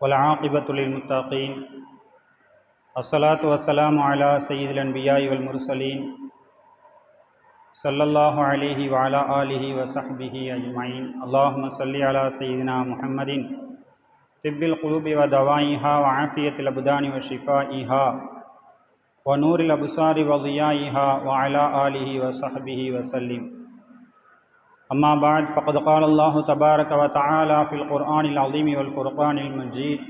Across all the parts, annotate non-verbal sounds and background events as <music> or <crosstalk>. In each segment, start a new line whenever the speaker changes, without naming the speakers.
والعاقبة للمتقين. الصلاة والسلام على سيد الأنبياء والمرسلين صلى الله عليه وعلى آله وصحبه أجمعين. اللهم صل على سيدنا محمد. طب القلوب ودوائها وعافية الأبدان وشفائها ونور الأبصار وضيائها وعلى آله وصحبه وسلم. أما بعد فقد قال الله تبارك وتعالى في القرآن العظيم والفرقان المجيد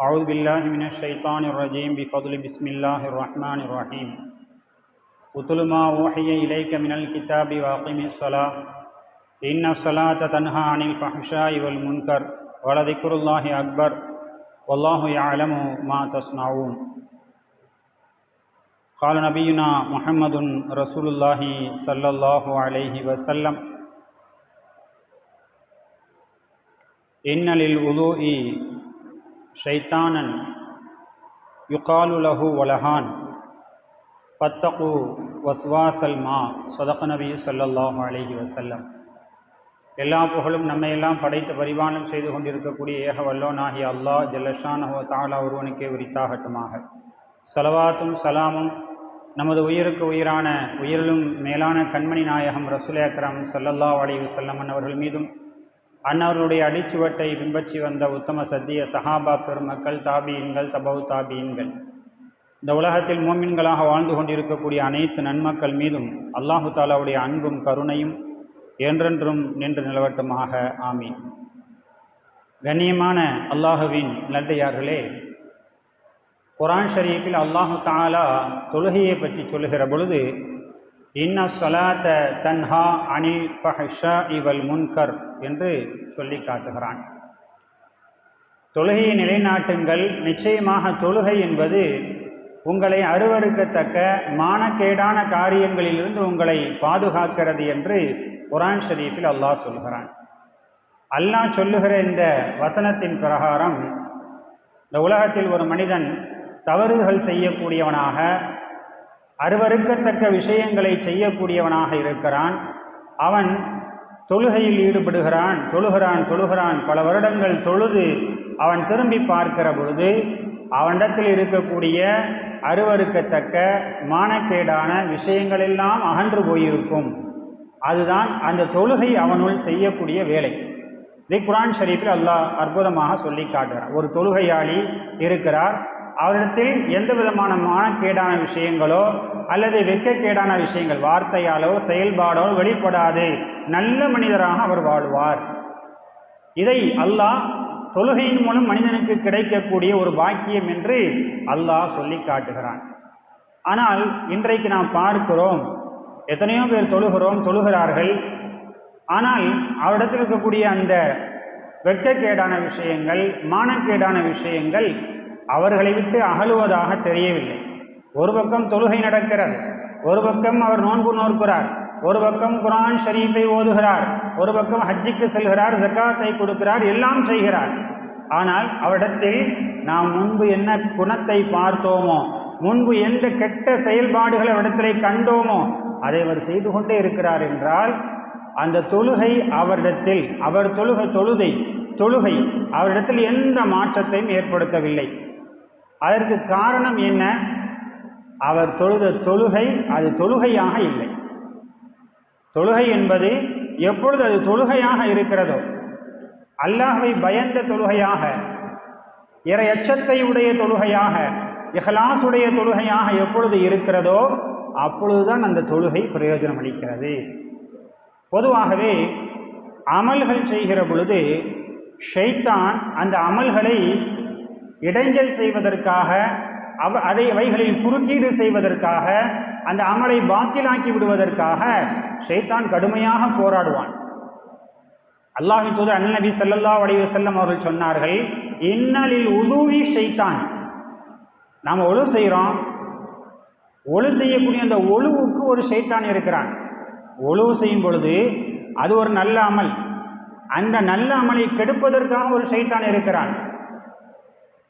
أعوذ بالله من الشيطان الرجيم بفضل بسم الله الرحمن الرحيم. اتل ما أوحي إليك من الكتاب وأقم الصلاة. إن الصلاة تنهى عن الفحشاء والمنكر ولذكر الله أكبر والله يعلم ما تصنعون. قال نبينا محمد رسول الله صلى الله عليه وسلم இன்னலில் உதூஇ ஷைத்தானன் யுகாலுலஹு வலஹான். பத்தகு வஸ்வாசல் மா. சொதக்க நபி சல்லல்லாஹு அலஹி வசல்லம் எல்லா புகழும் நம்மையெல்லாம் படைத்து பரிவாணம் செய்து கொண்டிருக்கக்கூடிய ஏக வல்லோனாகி அல்லாஹ் ஜல்லஷானஹோ தாலா ஒருவனுக்கே உரித்தாகட்டுமாக. சலவாத்தும் சலாமும் நமது உயிருக்கு உயிரான உயிரிலும் மேலான கண்மணி நாயகம் ரசுல் அக்ரம் சல்லல்லா அலி வசல்லமன் அவர்கள் மீதும் அன்னவர்களுடைய அடிச்சுவட்டை பின்பற்றி வந்த உத்தம சத்திய சஹாபா பெருமக்கள் தாபியன்கள் தபவு தாபியன்கள். இந்த உலகத்தில் மோமின்களாக வாழ்ந்து கொண்டிருக்கக்கூடிய அனைத்து நன்மக்கள் மீதும் அல்லாஹு தாலாவுடைய அன்பும் கருணையும் என்றென்றும் நின்று நிலவட்டுமாக. ஆமீன். கண்ணியமான அல்லாஹுவின் நல்லையார்களே குரான் ஷரீஃபில் அல்லாஹு தாலா தொழுகையை பற்றி சொல்லுகிற பொழுது இன்ன சொலாத்த தன்ஹா அனி ஃபஹஷா இவல் முன்கர் என்று சொல்லி காட்டுகிறான். தொழுகையை நிலைநாட்டுங்கள். நிச்சயமாக தொழுகை என்பது உங்களை அருவறுக்கத்தக்க மானக்கேடான காரியங்களிலிருந்து உங்களை பாதுகாக்கிறது என்று குரான் ஷரீஃபில் அல்லாஹ் சொல்கிறான். அல்லாஹ் சொல்லுகிற இந்த வசனத்தின் பிரகாரம் இந்த உலகத்தில் ஒரு மனிதன் தவறுகள் செய்யக்கூடியவனாக அருவறுக்கத்தக்க விஷயங்களை செய்யக்கூடியவனாக இருக்கிறான். அவன் தொழுகையில் ஈடுபடுகிறான். தொழுகிறான் தொழுகிறான். பல வருடங்கள் தொழுது அவன் திரும்பி பார்க்கிற பொழுது அவனிடத்தில் இருக்கக்கூடிய அருவறுக்கத்தக்க மானக்கேடான விஷயங்களெல்லாம் அகன்று போயிருக்கும். அதுதான் அந்த தொழுகை அவனுள் செய்யக்கூடிய வேலை. இதை குரான் ஷரீஃபில் அல்லாஹ் அற்புதமாக சொல்லி காட்டுகிறார் ஒரு தொழுகையாளி இருக்கிறார். அவரிடத்தில் எந்த விதமான மானக்கேடான விஷயங்களோ அல்லது வெக்கக்கேடான விஷயங்கள் வார்த்தையாலோ செயல்பாடோ வெளிப்படாது. நல்ல மனிதராக அவர் வாழ்வார். இதை அல்லாஹ் தொழுகையின் மூலம் மனிதனுக்கு கிடைக்கக்கூடிய ஒரு பாக்கியம் என்று அல்லாஹ் சொல்லி காட்டுகிறான். ஆனால் இன்றைக்கு நாம் பார்க்கிறோம் எத்தனையோ பேர் தொழுகிறோம் தொழுகிறார்கள். ஆனால் அவரிடத்தில் இருக்கக்கூடிய அந்த வெட்கக்கேடான விஷயங்கள் மானக்கேடான விஷயங்கள் அவர்களை விட்டு அகலுவதாக தெரியவில்லை. ஒரு பக்கம் தொழுகை நடக்கிறது ஒரு பக்கம் அவர் நோன்பு நோக்கிறார் ஒரு பக்கம் குரான் ஷரீஃபை ஓதுகிறார் ஒரு பக்கம் ஹஜ்ஜிக்கு செல்கிறார் ஜக்காத்தை கொடுக்கிறார் எல்லாம் செய்கிறார். ஆனால் அவரிடத்தில் நாம் முன்பு என்ன குணத்தை பார்த்தோமோ முன்பு எந்த கெட்ட செயல்பாடுகள் அவரிடத்திலே கண்டோமோ அதை அவர் செய்து கொண்டே இருக்கிறார் என்றால் அந்த தொழுகை அவரிடத்தில் அவர் தொழுகை தொழுதை தொழுகை அவரிடத்தில் எந்த மாற்றத்தையும் ஏற்படுத்தவில்லை. அதற்கு காரணம் என்ன? அவர் தொழுத தொழுகை அது தொழுகையாக இல்லை. தொழுகை என்பது எப்பொழுது அது தொழுகையாக இருக்கிறதோ அல்லாஹை பயந்த தொழுகையாக இறை எச்சத்தை உடைய தொழுகையாக இஹலாசுடைய தொழுகையாக எப்பொழுது இருக்கிறதோ அப்பொழுதுதான் அந்த தொழுகை பிரயோஜனம் அளிக்கிறது. பொதுவாகவே அமல்கள் செய்கிற பொழுது ஷைத்தான் அந்த அமல்களை இடைஞ்சல் செய்வதற்காக அவ அதை அவைகளில் குறுக்கீடு செய்வதற்காக அந்த அமலை பாத்திலாக்கி விடுவதற்காக ஷைத்தான் கடுமையாக போராடுவான். அல்லாஹி தூதர் அன்னபி சல்லல்லா வடிவ செல்லம் அவர்கள் சொன்னார்கள் இன்னலில் உதவி ஷைத்தான். நாம் ஒழு செய்கிறோம் ஒழு செய்யக்கூடிய அந்த ஒழுவுக்கு ஒரு ஷைத்தான் இருக்கிறான். ஒழுவு செய்யும் பொழுது அது ஒரு நல்ல அமல். அந்த நல்ல அமலை கெடுப்பதற்காக ஒரு ஷைத்தான் இருக்கிறான்.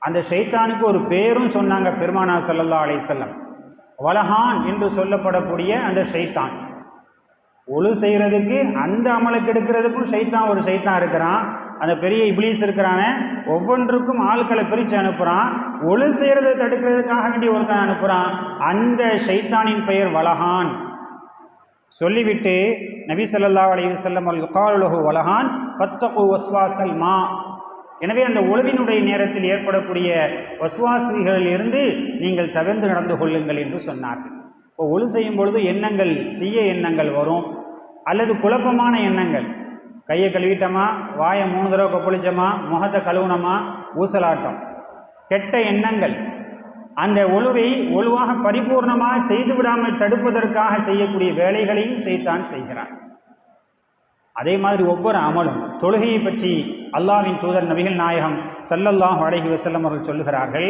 அந்த ஷைத்தானுக்கு ஒரு பேரும் சொன்னாங்க பெருமானா சல்லல்லா அலைசல்லம் வலஹான் என்று சொல்லப்படக்கூடிய அந்த ஷைத்தான் ஒழு செய்கிறதுக்கு அந்த அமலுக்கு எடுக்கிறதுக்கும் ஷைத்தான் ஒரு ஷைத்தான் இருக்கிறான். அந்த பெரிய இப்ளீஸ் இருக்கிறானே ஒவ்வொன்றுக்கும் ஆட்களை பிரித்து அனுப்புகிறான் ஒழு செய்கிறத தடுக்கிறதுக்காக வேண்டி ஒருத்தன் அனுப்புகிறான் அந்த ஷைத்தானின் பெயர் வலஹான். சொல்லிவிட்டு நபி ஸல்லல்லாஹு அலைஹி வஸல்லம் காலுலகு வலகான் பத்தகு ஒஸ்வாசல் மா. எனவே அந்த ஒழுவினுடைய நேரத்தில் ஏற்படக்கூடிய வசுவாசிகளில் இருந்து நீங்கள் தவிர்த்து நடந்து கொள்ளுங்கள் என்று சொன்னார்கள். இப்போ ஒழு செய்யும் பொழுது எண்ணங்கள் தீய எண்ணங்கள் வரும் அல்லது குழப்பமான எண்ணங்கள். கையை கழுவிட்டோமா வாயை மூணு தடவை கொப்பளிச்சோமா முகத்தை கழுவுனோமா ஊசலாட்டம். கெட்ட எண்ணங்கள். அந்த ஒழுவை ஒழுவாக பரிபூர்ணமாக செய்து விடாமல் தடுப்பதற்காக செய்யக்கூடிய வேலைகளையும் செய்தான் செய்கிறான். அதே மாதிரி ஒவ்வொரு அமலும். தொழுகையை பற்றி அல்லாவின் தூதர் நபிகள் நாயகம் சல்லல்லாஹ் அழகி வசல்லம் அவர்கள் சொல்லுகிறார்கள்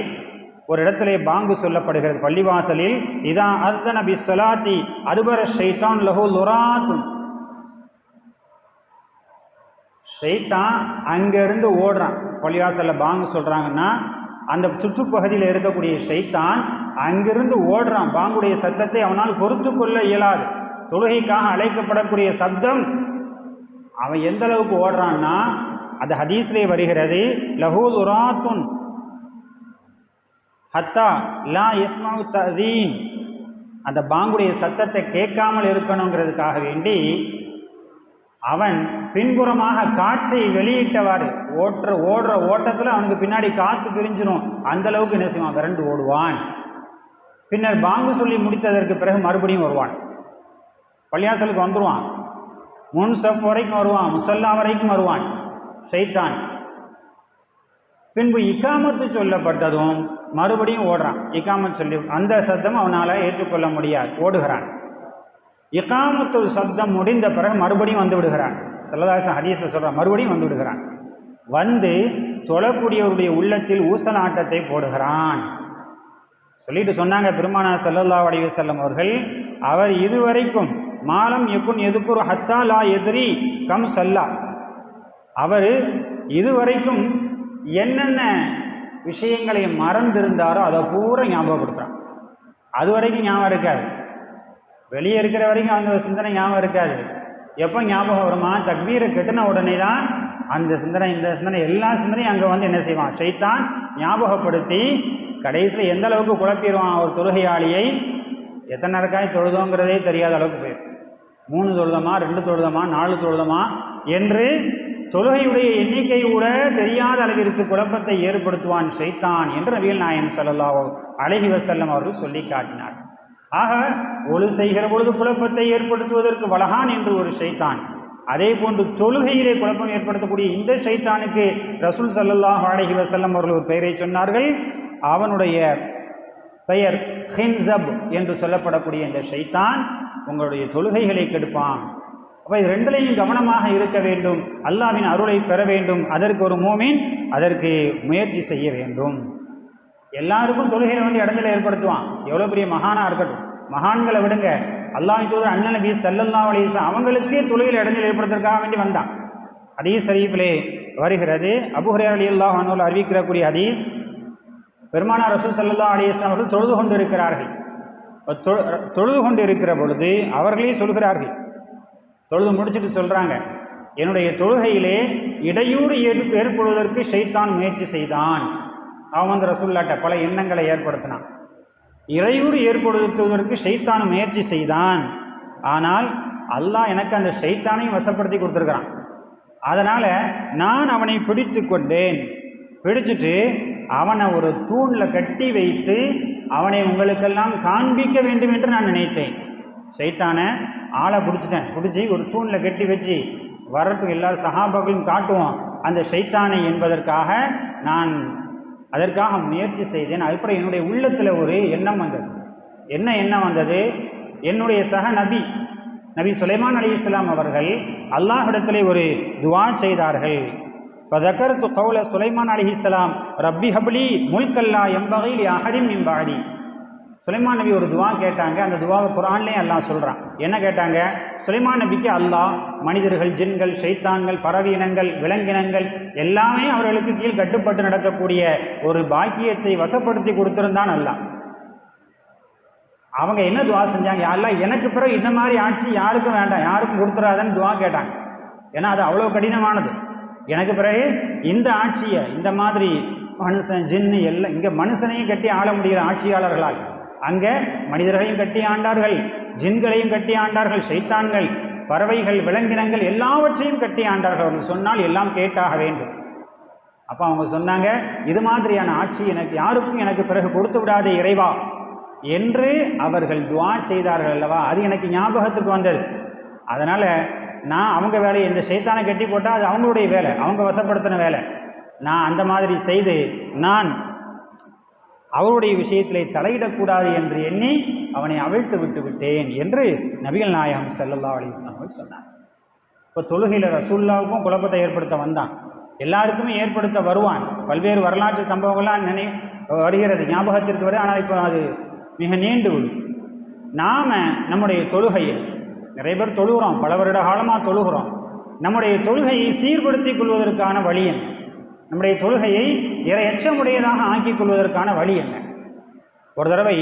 ஒரு இடத்திலே பாங்கு சொல்லப்படுகிறது. பள்ளிவாசலில் இதா அர்த்த நபி சொலாத்தி அதுபர ஷைத்தான் லஹு லுராத்துன். ஷைத்தான் அங்கேருந்து ஓடுறான். பள்ளிவாசலில் பாங்கு சொல்கிறாங்கன்னா அந்த சுற்றுப்பகுதியில் இருக்கக்கூடிய ஷைத்தான் அங்கிருந்து ஓடுறான். பாங்குடைய சத்தத்தை அவனால் பொறுத்து கொள்ள இயலாது. தொழுகைக்காக அழைக்கப்படக்கூடிய சப்தம் அவன் எந்த அளவுக்கு ஓடுறான்னா அது ஹதீஸ்லே வருகிறது. லஹூல் உராத்துன் ஹத்தா லா இஸ்மாவு ததீன் அந்த பாங்குடைய சத்தத்தை கேட்காமல் இருக்கணுங்கிறதுக்காக வேண்டி அவன் பின்புறமாக காற்றை வெளியிட்டவாறு ஓட்டுற ஓடுற ஓட்டத்தில் அவனுக்கு பின்னாடி காற்று பிரிஞ்சிடும் அந்த அளவுக்கு என்ன செய்வான்? விரண்டு ஓடுவான். பின்னர் பாங்கு சொல்லி முடித்ததற்கு பிறகு மறுபடியும் வருவான். பள்ளியாசலுக்கு வந்துடுவான் முன் சப் வரைக்கும் வருவான். முசல்லா வரைக்கும் வருவான். செய்தான் பின்பு இக்காமத்து சொல்லப்பட்டதும் மறுபடியும் ஓடுறான். இக்காமத் சொல்லி அந்த சத்தம் அவனால் ஏற்றுக்கொள்ள முடியாது. ஓடுகிறான். இக்காமத்து சப்தம் முடிந்த பிறகு மறுபடியும் வந்து விடுகிறான். செல்லதாசன் ஹதீஸில் சொல்கிறான் மறுபடியும் வந்து விடுகிறான். வந்து தொழக்கூடியவருடைய உள்ளத்தில் ஊசலாட்டத்தை போடுகிறான். சொல்லிட்டு சொன்னாங்க பெருமானா சல்லல்லா அலைஹி வஸல்லம் அவர்கள் அவர் இதுவரைக்கும் மாலம் எக்குன் எதுக்குரு ஹத்தா லா எதிரி கம் சல்லா. அவர் இதுவரைக்கும் என்னென்ன விஷயங்களை மறந்திருந்தாரோ அதை பூரா ஞாபகப்படுத்துகிறான் அது வரைக்கும் ஞாபகம் இருக்காது. வெளியே இருக்கிற வரைக்கும் அந்த சிந்தனை ஞாபகம் இருக்காது. எப்போ ஞாபகம் வருமா? தக்பீரை கெட்டின உடனே தான் அந்த சிந்தனை இந்த சிந்தனை எல்லா சிந்தனையும் அங்கே வந்து என்ன செய்வான்? சைத்தான் ஞாபகப்படுத்தி கடைசியில் எந்த அளவுக்கு குழப்பிடுவான் ஒரு தொழுகையாளியை? எத்தனை ரக்காய் தொழுதோங்கிறதே தெரியாத அளவுக்கு போயிடும். மூணு தொழுதமா ரெண்டு தொழுதமா நாலு தொழுதமா என்று தொழுகையுடைய எண்ணிக்கை கூட தெரியாத அளவிற்கு குழப்பத்தை ஏற்படுத்துவான் செய்தான் என்று நபிகள் நாயகம் ஸல்லல்லாஹு அழகி வசல்லம் அவர்கள் சொல்லி காட்டினார். ஆக ஒழு செய்கிற பொழுது குழப்பத்தை ஏற்படுத்துவதற்கு வலகான் என்று ஒரு சைத்தான். அதே போன்று தொழுகையிலே குழப்பம் ஏற்படுத்தக்கூடிய இந்த சைத்தானுக்கு ரசூல் சல்லல்லாஹ் அழகி வசல்லம் அவர்கள் ஒரு பெயரை சொன்னார்கள். அவனுடைய பெயர் ஹின்சப் என்று சொல்லப்படக்கூடிய இந்த சைத்தான் உங்களுடைய தொழுகைகளை கெடுப்பான். அப்போ இது ரெண்டுலையும் கவனமாக இருக்க வேண்டும். அல்லாவின் அருளை பெற வேண்டும். அதற்கு ஒரு மூமின் அதற்கு முயற்சி செய்ய வேண்டும். எல்லாருக்கும் தொழுகையில் வந்து இடத்துல ஏற்படுத்துவான். எவ்வளோ பெரிய மகானாக இருக்கட்டும். மகான்களை விடுங்க. அல்லாஹ் தூதர் அண்ணன் நபி சல்லல்லா அலிஸ்லாம் அவங்களுக்கே தொழுகையில் இடத்தில் ஏற்படுத்துறதுக்காக வேண்டி வந்தான். அதே ஷரீஃபிலே வருகிறது. அபுஹரே அலி அல்லாஹ் அனுவில் அறிவிக்கிறக்கூடிய ஹதீஸ். பெருமானார் ரசூல் சல்லல்லா அலிஸ்லாம் அவர்கள் தொழுது கொண்டு இருக்கிறார்கள் தொழுது கொண்டு இருக்கிற பொழுது அவர்களே சொல்கிறார்கள் தொழுது முடிச்சுட்டு சொல்கிறாங்க என்னுடைய தொழுகையிலே இடையூறு ஏற்ப ஏற்படுவதற்கு ஷைத்தான் முயற்சி செய்தான். அவன் வந்து ரசூல்லாட்ட பல எண்ணங்களை ஏற்படுத்தினான். இடையூறு ஏற்படுத்துவதற்கு ஷைத்தான் முயற்சி செய்தான். ஆனால் அல்லாஹ் எனக்கு அந்த ஷைத்தானையும் வசப்படுத்தி கொடுத்துருக்குறான். அதனால் நான் அவனை பிடித்து கொண்டேன். பிடிச்சிட்டு அவனை ஒரு தூணில் கட்டி வைத்து அவனை உங்களுக்கெல்லாம் காண்பிக்க வேண்டும் என்று நான் நினைத்தேன். சைத்தானை ஆளை பிடிச்சிட்டேன். பிடிச்சி ஒரு தூணில் கட்டி வச்சு வரப்பு எல்லாரும் சகாபாக்களையும் காட்டுவோம். அந்த ஷைத்தானை என்பதற்காக நான் அதற்காக முயற்சி செய்தேன். அதுக்கப்புறம் என்னுடைய உள்ளத்தில் ஒரு எண்ணம் வந்தது. என்ன எண்ணம் வந்தது? என்னுடைய சக நபி நபி சுலைமான் அலி இஸ்லாம் அவர்கள் அல்லாஹிடத்திலே ஒரு துவா செய்தார்கள். பதக்கர்த்து கவுல சுலைமான் அலி இஸ்லாம் ரப்பி ஹப்லி முல்கல்லா எம்பகையில் அஹரிம் என்பாடி சுலைமான் நபி ஒரு துவா கேட்டாங்க. அந்த துவாவை குரான்லேயும் அல்லாஹ் சொல்கிறான் என்ன கேட்டாங்க? சுலைமான் நபிக்கு அல்லாஹ் மனிதர்கள் ஜின்கள் ஷைத்தான்கள் பறவீனங்கள் விலங்கினங்கள் எல்லாமே அவர்களுக்கு கீழ் கட்டுப்பட்டு நடக்கக்கூடிய ஒரு பாக்கியத்தை வசப்படுத்தி கொடுத்துருந்தான் அல்லாஹ். அவங்க என்ன துவா செஞ்சாங்க? யாரெல்லாம் எனக்கு பிறகு இந்த மாதிரி ஆட்சி யாருக்கும் வேண்டாம். யாருக்கும் கொடுத்துறாதன்னு துவா கேட்டாங்க. ஏன்னா அது அவ்வளோ கடினமானது. எனக்கு பிறகு இந்த ஆட்சியை இந்த மாதிரி மனுஷன் ஜின்னு எல்லாம் இங்கே மனுஷனையும் கட்டி ஆள முடிகிற ஆட்சியாளர்களால். அங்கே மனிதர்களையும் கட்டி ஆண்டார்கள் ஜின்களையும் கட்டி ஆண்டார்கள் சைத்தான்கள் பறவைகள் விலங்கினங்கள் எல்லாவற்றையும் கட்டி ஆண்டார்கள். அவர்கள் சொன்னால் எல்லாம் கேட்டாக வேண்டும். அப்போ அவங்க சொன்னாங்க இது மாதிரியான ஆட்சி எனக்கு யாருக்கும் எனக்கு பிறகு கொடுத்து விடாதே இறைவா என்று அவர்கள் துவா செய்தார்கள் அல்லவா? அது எனக்கு ஞாபகத்துக்கு வந்தது. அதனால் நான் அவங்க வேலையை இந்த சைத்தானை கட்டி போட்டால் அது அவங்களுடைய வேலை அவங்க வசப்படுத்தின வேலை. நான் அந்த மாதிரி செய்து நான் அவருடைய விஷயத்திலே தலையிடக்கூடாது என்று எண்ணி அவனை அவிழ்த்து விட்டு விட்டேன் என்று நபிகள் நாயகம் ஸல்லல்லாஹு அலிஸ்லாமல் சொன்னார். இப்போ தொழுகையில் ரசூல்லாவுக்கும் குழப்பத்தை ஏற்படுத்த வந்தான். எல்லாருக்குமே ஏற்படுத்த வருவான். பல்வேறு வரலாற்று சம்பவங்கள்லாம் நினை வருகிறது ஞாபகத்திற்கு வரை ஆனால் இப்போ அது மிக நீண்டு விடும். நாம் நம்முடைய தொழுகையில் நிறைய பேர் தொழுகிறோம். பல வருட காலமாக தொழுகிறோம். நம்முடைய தொழுகையை சீர்படுத்திக் கொள்வதற்கான வழி என்ன? நம்முடைய தொழுகையை இறை எச்சமுடையதாக ஆக்கிக் கொள்வதற்கான வழி என்ன? ஒரு தடவை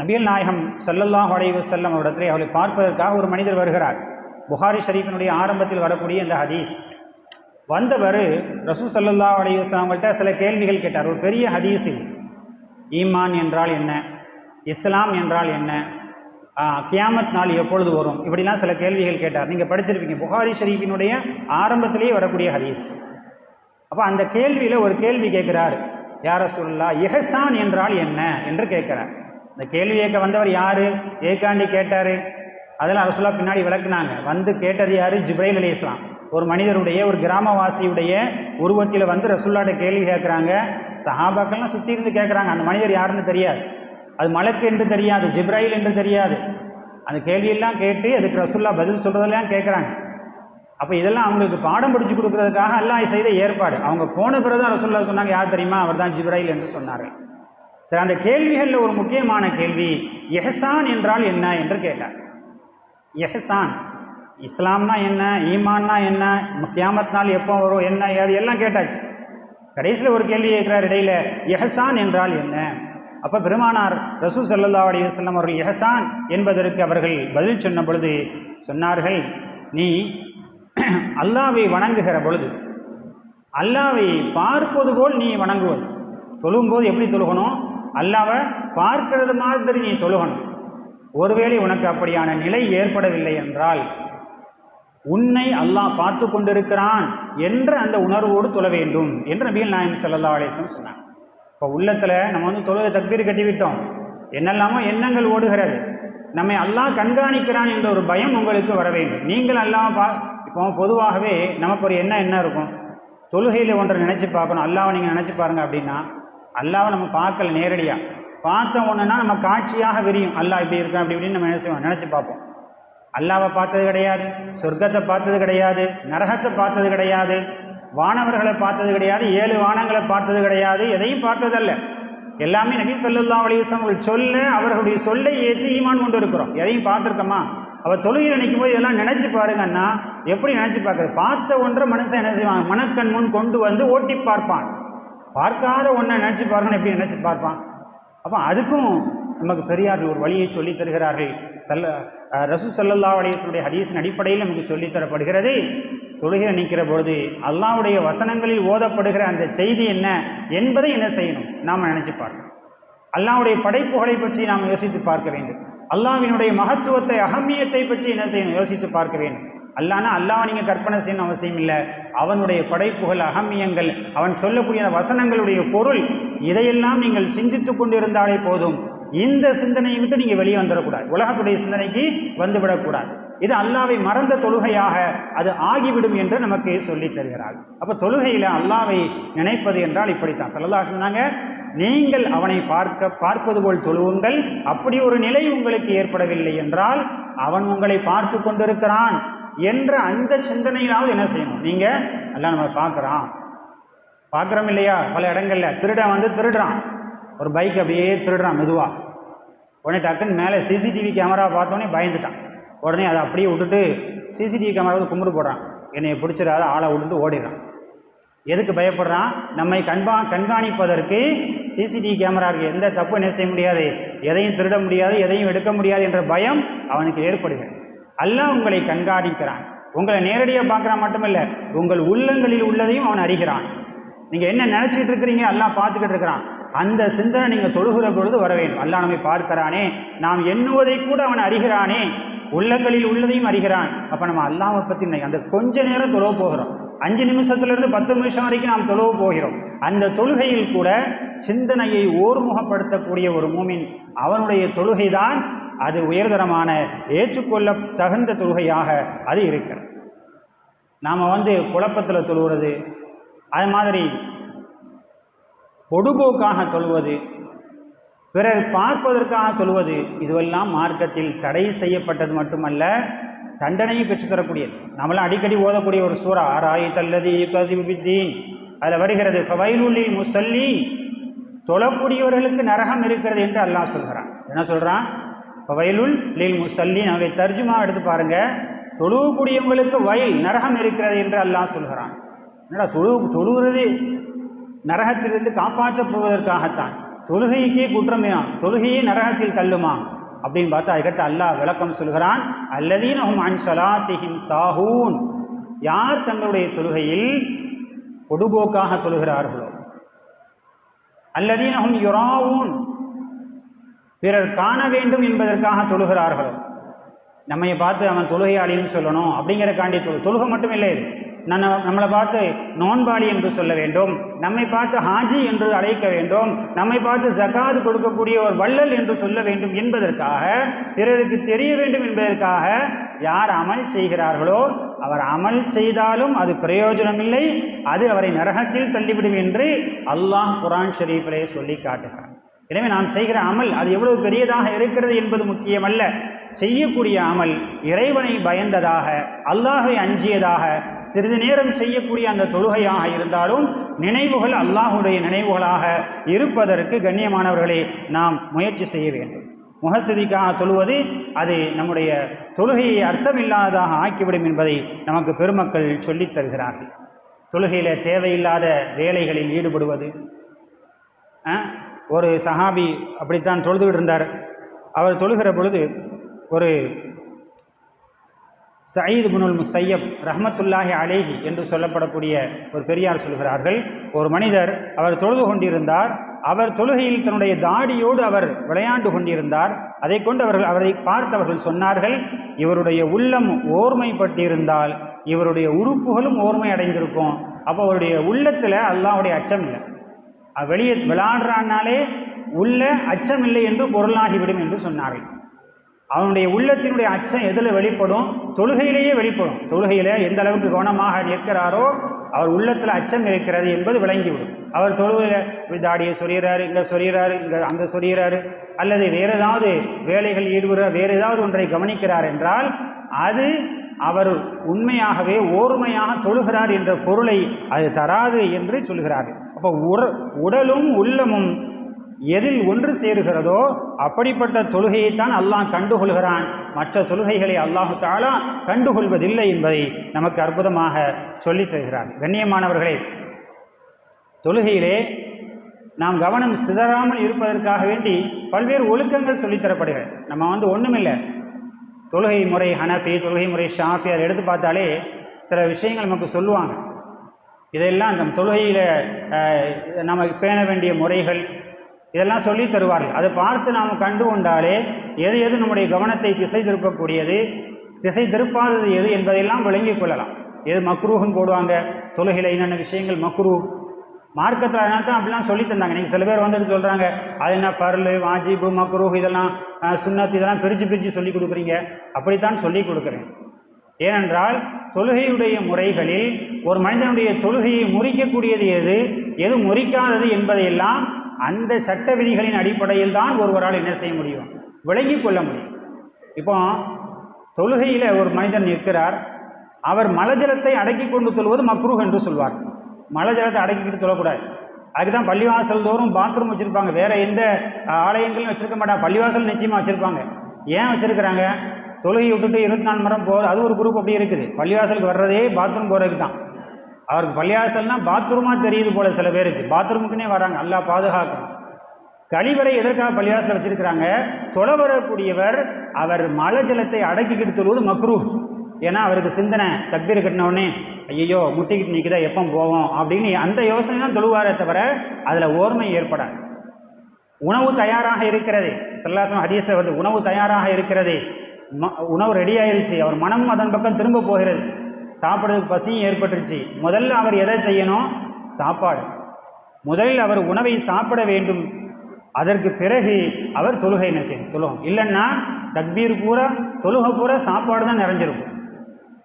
நபியல் நாயகம் சல்லல்லாஹ் அலைஹி செல்லம் அவரிடத்திலே அவளை பார்ப்பதற்காக ஒரு மனிதர் வருகிறார். புகாரி ஷரீஃபினுடைய ஆரம்பத்தில் வரக்கூடிய இந்த ஹதீஸ். வந்தவர் ரசூ சல்லல்லா அலைஹி அவங்கள்ட்ட சில கேள்விகள் கேட்டார். ஒரு பெரிய ஹதீஸ் ஈமான் என்றால் என்ன? இஸ்லாம் என்றால் என்ன? கியாமத் நாள் எப்பொழுது வரும்? இப்படிலாம் சில கேள்விகள் கேட்டார். நீங்கள் படிச்சிருப்பீங்க. புகாரி ஷரீஃபினுடைய ஆரம்பத்திலேயே வரக்கூடிய ஹதீஸ். அப்போ அந்த கேள்வியில் ஒரு கேள்வி கேட்குறார் யார சொல்லா எஹசான் என்றால் என்ன? என்று கேட்குறார் இந்த கேள்வி கேட்க வந்தவர் யார்? ஏக்காண்டி கேட்டார். அதெல்லாம் அரசுலா பின்னாடி விளக்குனாங்க. வந்து கேட்டது யார்? ஜிப்ரைல் அலி இஸ்லாம். ஒரு மனிதருடைய ஒரு கிராமவாசியுடைய உருவத்தில் வந்து ரசுல்லாட்ட கேள்வி கேட்குறாங்க சஹாபாக்கள்லாம் சுற்றி இருந்து கேட்குறாங்க அந்த மனிதர் யாருன்னு தெரியாது. அது மலக்கு என்று தெரியாது ஜிப்ராயில் என்று தெரியாது. அந்த கேள்வியெல்லாம் கேட்டு அதுக்கு ரசுல்லா பதில் சொல்கிறதெல்லாம் கேட்குறாங்க அப்போ இதெல்லாம் அவங்களுக்கு பாடம் படித்து கொடுக்கறதுக்காக அல்லாஹ் செய்த ஏற்பாடு. அவங்க போன பிறகு தான் ரசூல்லா சொன்னாங்க யார் தெரியுமா? அவர் தான் ஜிப்ராயில் என்று சொன்னார்கள் சரி அந்த கேள்விகளில் ஒரு முக்கியமான கேள்வி எஹசான் என்றால் என்ன? என்று கேட்டார். எஹசான் இஸ்லாம்னா என்ன ஈமான்னா என்ன கியாமத் நாள் எப்போ வரும் என்ன ஏது எல்லாம் கேட்டாச்சு. கடைசியில் ஒரு கேள்வி கேட்குறார் இடையில எஹசான் என்றால் என்ன? அப்போ பெருமானார் ரசூ சல்லல்லா அலைஹி அவர்கள் எஹசான் என்பதற்கு அவர்கள் பதில் சொன்ன பொழுது சொன்னார்கள் நீ <clears throat> அல்லாவை வணங்குகிற பொழுது அல்லாவை பார்ப்பது போல் நீ வணங்குவது. தொழுகும்போது எப்படி தொழுகணும்? அல்லாவை பார்க்கிறது மாதிரி நீ தொழுகணும். ஒருவேளை உனக்கு அப்படியான நிலை ஏற்படவில்லை என்றால் உன்னை அல்லாஹ் பார்த்து கொண்டிருக்கிறான் என்ற அந்த உணர்வோடு தொழ வேண்டும் என்று நபிகள் நாயம் ஸல்லல்லாஹு அலேசன் வஸல்லம் சொன்னாங்க. இப்போ உள்ளத்தில் நம்ம வந்து தொழுகை தக்பீர் கட்டிவிட்டோம் என்னெல்லாமோ எண்ணங்கள் ஓடுகிறது. நம்மை அல்லாஹ் கண்காணிக்கிறான் என்ற ஒரு பயம் உங்களுக்கு வர வேண்டும். நீங்கள் அல்லாஹ் பா இப்போ பொதுவாகவே நமக்கு ஒரு எண்ணம் என்ன இருக்கும்? தொழுகையில் ஒன்றை நினச்சி பார்க்கணும். அல்லாவை நீங்கள் நினச்சி பாருங்கள் அப்படின்னா அல்லாவை நம்ம பார்க்கல நேரடியாக பார்த்த ஒன்றுனா நம்ம காட்சியாக விரியும். அல்லாஹ் இப்படி இருக்கான் அப்படி இப்படின்னு நம்ம என்ன நினச்சி பார்ப்போம். அல்லாவை பார்த்தது கிடையாது. சொர்க்கத்தை பார்த்தது கிடையாது. நரகத்தை பார்த்தது கிடையாது. வானவர்களை பார்த்தது கிடையாது. ஏழு வானங்களை பார்த்தது கிடையாது. எதையும் பார்த்ததல்ல. எல்லாமே நபி சொல்லுல்லா அலைஹி சொல்ல அவர்களுடைய சொல்லை ஏற்றி ஈமான் கொண்டு இருக்கிறோம். எதையும் பார்த்துருக்கோமா? அவள் தொழுகையில் நிற்கும் போது இதெல்லாம் நினச்சி பாருங்கன்னா எப்படி நினச்சி பார்க்குறது? பார்த்த ஒன்றை மனுஷன் என்ன செய்வாங்க மனக்கண் முன் கொண்டு வந்து ஓட்டி பார்ப்பான். பார்க்காத ஒன்றை நினச்சி பாருங்கன்னு எப்படி நினச்சி பார்ப்பான்? அப்போ அதுக்கும் நமக்கு பெரியார் ஒரு வழியை சொல்லித் தருகிறார்கள். சல்ல ரசூ சல்லல்லா அலையனுடைய ஹதீஸின் அடிப்படையில் நமக்கு சொல்லித் தரப்படுகிறது. நிற்கிற பொழுது அல்லாவுடைய வசனங்களில் ஓதப்படுகிற அந்த செய்தி என்ன என்பதை என்ன செய்யணும்? நாம் நினச்சி பார்க்கணும். அல்லாவுடைய படைப்புகளை பற்றி நாம் யோசித்து பார்க்க வேண்டும். அல்லாவினுடைய மகத்துவத்தை அகமியத்தை பற்றி என்ன செய்யணும்? யோசித்து பார்க்க வேண்டும் அல்லாஹ்னா அல்லாஹ் நீங்கள் கற்பனை செய்யணும் அவசியம் இல்லை. அவனுடைய படைப்புகள் அகமியங்கள் அவன் சொல்லக்கூடிய வசனங்களுடைய பொருள் இதையெல்லாம் நீங்கள் சிந்தித்து கொண்டிருந்தாலே போதும். இந்த சிந்தனையை விட்டு நீங்கள் வெளியே வந்துடக்கூடாது. உலகத்துடைய சிந்தனைக்கு வந்துவிடக்கூடாது. இது அல்லாவை மறந்த தொழுகையாக அது ஆகிவிடும் என்று நமக்கு சொல்லித் தருகிறார் அப்போ தொழுகையில் அல்லாவை நினைப்பது என்றால் இப்படித்தான். சல்லல்லா சொன்னாங்க நீங்கள் அவனை பார்க்க பார்ப்பது போல் தொழுவுங்கள். அப்படி ஒரு நிலை உங்களுக்கு ஏற்படவில்லை என்றால் அவன் உங்களை பார்த்து கொண்டிருக்கிறான் என்ற அந்த சிந்தனையிலாவது என்ன செய்யணும்? நீங்கள் எல்லாம் நம்ம பார்க்குறான். பார்க்குறோம் இல்லையா? பல இடங்கள்ல திருடன் வந்து திருடுறான். ஒரு பைக் அப்படியே திருடுறான் மெதுவாக உடனே டக்குன்னு மேலே சிசிடிவி கேமரா பார்த்தோன்னே பயந்துட்டான். உடனே அதை அப்படியே விட்டுட்டு சிசிடிவி கேமராவுக்கு கும்பிடு போடுறான். என்னை பிடிச்சிடாத ஆளை விட்டுட்டு ஓடிடுறான். எதுக்கு பயப்படுறான்? நம்மை கண்பா கண்காணிப்பதற்கு சிசிடிவி கேமரா இருக்குது எந்த தப்பு என்ன செய்ய முடியாது? எதையும் திருட முடியாது எதையும் எடுக்க முடியாது என்ற பயம் அவனுக்கு ஏற்படுகிறது அல்லாஹ் உங்களை கண்காணிக்கிறான். உங்களை நேரடியாக பார்க்குறான் மட்டுமில்ல உங்கள் உள்ளங்களில் உள்ளதையும் அவன் அறிகிறான். நீங்கள் என்ன நினச்சிட்டு இருக்கிறீங்க? எல்லாம் பார்த்துக்கிட்டு இருக்கிறான். அந்த சிந்தனை நீங்கள் தொழுகிற பொழுது வர வேண்டும். அல்லா நம்மை பார்க்கிறானே. நாம் எண்ணுவதை கூட அவன் அறிகிறானே. உள்ளங்களில் உள்ளதையும் அறிகிறான். அப்போ நம்ம அல்லாவை பற்றி அந்த கொஞ்ச நேரம் தொழுவ போகிறோம். அஞ்சு நிமிஷத்துலேருந்து பத்து நிமிஷம் வரைக்கும் நாம் தொழுவ போகிறோம். அந்த தொழுகையில் கூட சிந்தனையை ஓர்முகப்படுத்தக்கூடிய ஒரு மூமின் அவனுடைய தொழுகை தான் அது உயர்தரமான ஏற்றுக்கொள்ள தகுந்த தொழுகையாக அது இருக்கிறது. நாம் வந்து குழப்பத்தில் தொழுகிறது அது மாதிரி பொடுபோக்காக தொழுவது பிறர் பார்ப்பதற்காக தொழுவது இதுவெல்லாம் மார்க்கத்தில் தடை செய்யப்பட்டது மட்டுமல்ல தண்டனையை பெற்றுத்தரக்கூடியது. நம்மளாம் அடிக்கடி ஓதக்கூடிய ஒரு சூறா ராய் தல்லதி கதிபித்தீன்? அதில் வருகிறது ஃபவைலுலில் முசல்லி தொழக்கூடியவர்களுக்கு நரகம் இருக்கிறது என்று அல்லாஹ் சொல்கிறான். என்ன சொல்கிறான் ஃபவைலுல் லில் முசல்லி அவை தர்ஜுமா எடுத்து பாருங்க. தொழுவக்கூடியவங்களுக்கு வயல் நரகம் இருக்கிறது என்று அல்லாஹ் சொல்கிறான். என்னடா தொழு தொழுகிறது? நரகத்திலிருந்து காப்பாற்றப்படுவதற்காகத்தான் தொழுகைக்கே குற்றமையா தொழுகையே நரகத்தில் தள்ளுமா? அப்படின்னு பார்த்தா அதுக்கடுத்து அல்லாஹ் விளக்கம் சொல்கிறான் அல்லதீன் அஹும் அன் சலாத்திஹிம் சாஹூன். யார் தங்களுடைய தொழுகையில் பொடுபோக்காக தொழுகிறார்களோ அல்லதீன் அஹும் யுராவூன். பிறர் காண வேண்டும் என்பதற்காக தொழுகிறார்களோ நம்மை பார்த்து அவன் தொழுகையாளின்னு சொல்லணும். அப்படிங்கிறக்காண்டி தொழு தொழுகை மட்டும் இல்லை நான் நம்மளை பார்த்து நோன்பாளி என்று சொல்ல வேண்டும். நம்மை பார்த்து ஹாஜி என்று அழைக்க வேண்டும். நம்மை பார்த்து ஜகாது கொடுக்கக்கூடிய ஒரு வள்ளல் என்று சொல்ல வேண்டும் என்பதற்காக பிறருக்கு தெரிய வேண்டும் என்பதற்காக யார் அமல் செய்கிறார்களோ அவர் அமல் செய்தாலும் அது பிரயோஜனம் இல்லை அது அவரை நரகத்தில் தள்ளிவிடும் என்று அல்லாஹ் குரான் ஷரீஃபிலே சொல்லி காட்டுகிறார் எனவே நாம் செய்கிற அமல் அது எவ்வளவு பெரியதாக இருக்கிறது என்பது முக்கியமல்ல. செய்யக்கூடிய அமல் இறைவனை பயந்ததாக அல்லாஹை அஞ்சியதாக சிறிது நேரம் செய்யக்கூடிய அந்த தொழுகையாக இருந்தாலும் நினைவுகள் அல்லாஹுடைய நினைவுகளாக இருப்பதற்கு கண்ணியமானவர்களை நாம் முயற்சி செய்ய வேண்டும். முகஸ்துதிக்காக தொழுவது அது நம்முடைய தொழுகையை அர்த்தமில்லாததாக ஆக்கிவிடும் என்பதை நமக்கு பெருமக்கள் சொல்லித் தருகிறார்கள். தொழுகையில் தேவையில்லாத வேலைகளில் ஈடுபடுவது ஆ, ஒரு சஹாபி அப்படித்தான் தொழுதுகிட்டு இருந்தார். அவர் தொழுகிற பொழுது ஒரு சயீத் புனுல் முசையப் ரஹமத்துல்லாஹி அலேஹி என்று சொல்லப்படக்கூடிய ஒரு பெரியார் சொல்கிறார்கள். ஒரு மனிதர் அவர் தொழுது கொண்டிருந்தார். அவர் தொழுகையில் தன்னுடைய தாடியோடு அவர் விளையாண்டு கொண்டிருந்தார். அதை கொண்டு அவர்கள் அவரை பார்த்தவர்கள் சொன்னார்கள் இவருடைய உள்ளம் ஓர்மைப்பட்டிருந்தால் இவருடைய உறுப்புகளும் ஓர்மை அடைந்திருக்கும். அப்போ அவருடைய உள்ளத்தில் அல்லாவுடைய அச்சம் இல்லை. வெளியே விளாடுறான்னாலே உள்ள அச்சம் இல்லை என்று பொருளாகிவிடும் என்று சொன்னார்கள். அவனுடைய உள்ளத்தினுடைய அச்சம் எதில் வெளிப்படும்? தொழுகையிலேயே வெளிப்படும். தொழுகையில் எந்த அளவுக்கு கவனமாக நிற்கிறாரோ அவர் உள்ளத்தில் அச்சம் இருக்கிறது என்பது விளங்கிவிடும். அவர் தொழுகையில் தாடியை சொரிகிறாரு இங்கே சொரிகிறாரு இங்கே அங்கே சொரிகிறாரு அல்லது வேறு ஏதாவது வேலைகள் ஈடுபடுற வேறு ஏதாவது ஒன்றை கவனிக்கிறார் என்றால் அது அவர் உண்மையாகவே ஓர்மையாக தொழுகிறார் என்ற பொருளை அது தராது என்று சொல்கிறார்கள். அப்போ உர உடலும் உள்ளமும் எதில் ஒன்று சேருகிறதோ அப்படிப்பட்ட தொழுகையைத்தான் அல்லாஹ் கண்டுகொள்கிறான். மற்ற தொழுகைகளை அல்லாஹு தாலா கண்டுகொள்வதில்லை என்பதை நமக்கு அற்புதமாக சொல்லித் தருகிறார் கண்ணியமானவர்களே தொழுகையிலே நாம் கவனம் சிதறாமல் இருப்பதற்காக வேண்டி பல்வேறு ஒழுக்கங்கள் சொல்லித்தரப்படுகிறது நம்ம வந்து ஒன்றுமில்லை தொழுகை முறை ஹனஃபி தொழுகை முறை ஷாஃபி அதை எடுத்து பார்த்தாலே சில விஷயங்கள் நமக்கு சொல்லுவாங்க. இதெல்லாம் அந்த தொழுகையில் நம்ம பேண வேண்டிய முறைகள் இதெல்லாம் சொல்லி தருவார்கள். அதை பார்த்து நாம் கண்டு கொண்டாலே எது எது நம்முடைய கவனத்தை திசை திருப்பக்கூடியது திசை திருப்பாதது எது என்பதையெல்லாம் விளங்கிக் கொள்ளலாம். எது மக்ரூஹுன்னு போடுவாங்க தொழுகையில் என்னென்ன விஷயங்கள் மக்ரூ மார்க்கத்தில் அதனால தான் அப்படிலாம் சொல்லி தந்தாங்க. நீங்கள் சில பேர் வந்துட்டு சொல்கிறாங்க அது என்ன பர்லு வாஜிபு மக்ரூஹ் இதெல்லாம் சுண்ணத் இதெல்லாம் பிரித்து பிரித்து சொல்லி கொடுக்குறீங்க. அப்படித்தான் சொல்லி கொடுக்குறேன். ஏனென்றால் தொழுகையுடைய முறைகளில் ஒரு மனிதனுடைய தொழுகையை முறிக்கக்கூடியது எது? எது முறிக்காதது என்பதையெல்லாம் அந்த சட்ட விதிகளின் அடிப்படையில் தான் ஒருவரால் என்ன செய்ய முடியும்? விளங்கி கொள்ள முடியும். இப்போ தொழுகையில் ஒரு மனிதன் நிற்கிறார். அவர் மலஜலத்தை அடக்கி கொண்டு தொழுவது மக்ரூஹ் என்று சொல்வார். மலஜலத்தை அடக்கிக்கிட்டு தொழக்கூடாது. அதுக்கு தான் பள்ளிவாசல் தோறும் பாத்ரூம் வச்சுருப்பாங்க. வேறு எந்த ஆலயங்களும் வச்சுருக்க மாட்டாங்க. பள்ளிவாசல் நிச்சயமாக வச்சுருப்பாங்க. ஏன் வச்சுருக்கிறாங்க? தொழுகை விட்டுட்டு இருபத்தி நாலு மரம் போகிற அது ஒரு குரூப் அப்படி இருக்குது. பள்ளிவாசலுக்கு வர்றதே பாத்ரூம் போகிறதுக்கு தான். அவருக்கு பள்ளிவாசல்னால் பாத்ரூமாக தெரியுது போல் சில பேருக்கு. பாத்ரூமுக்குன்னே வராங்க. நல்லா பாதுகாக்கணும். கழிவறை எதற்காக பள்ளிவாசலை வச்சுருக்கிறாங்க? தொலை வரக்கூடியவர் அவர் மல ஜலத்தை அடக்கிக்கிட்டு தொழுவது மக்ரூ ஏன்னா அவருக்கு சிந்தனை தக்பீர் கட்டினவுடனே ஐயோ முட்டிக்கிட்டு நிற்கிதா எப்போ போவோம்? அப்படின்னு அந்த யோசனை தான் தொழுவாரே தவிர அதில் ஓர்மை ஏற்படாது. உணவு தயாராக இருக்கிறது. சல்லாசம் ஹதீஸில் வந்து உணவு தயாராக இருக்கிறது. உணவு ரெடி ஆயிருச்சு. அவர் மனமும் அதன் பக்கம் திரும்ப போகிறது. சாப்பிட்றதுக்கு பசியும் ஏற்பட்டுருச்சு. முதல்ல அவர் எதை செய்யணும்? சாப்பாடு. முதலில் அவர் உணவை சாப்பிட வேண்டும். அதற்கு பிறகு அவர் தொழுகை என்ன செய்யும்? தொழுகும். இல்லைன்னா தக்பீர் பூரா தொழுகை பூரா சாப்பாடு தான் நிறைஞ்சிருக்கும்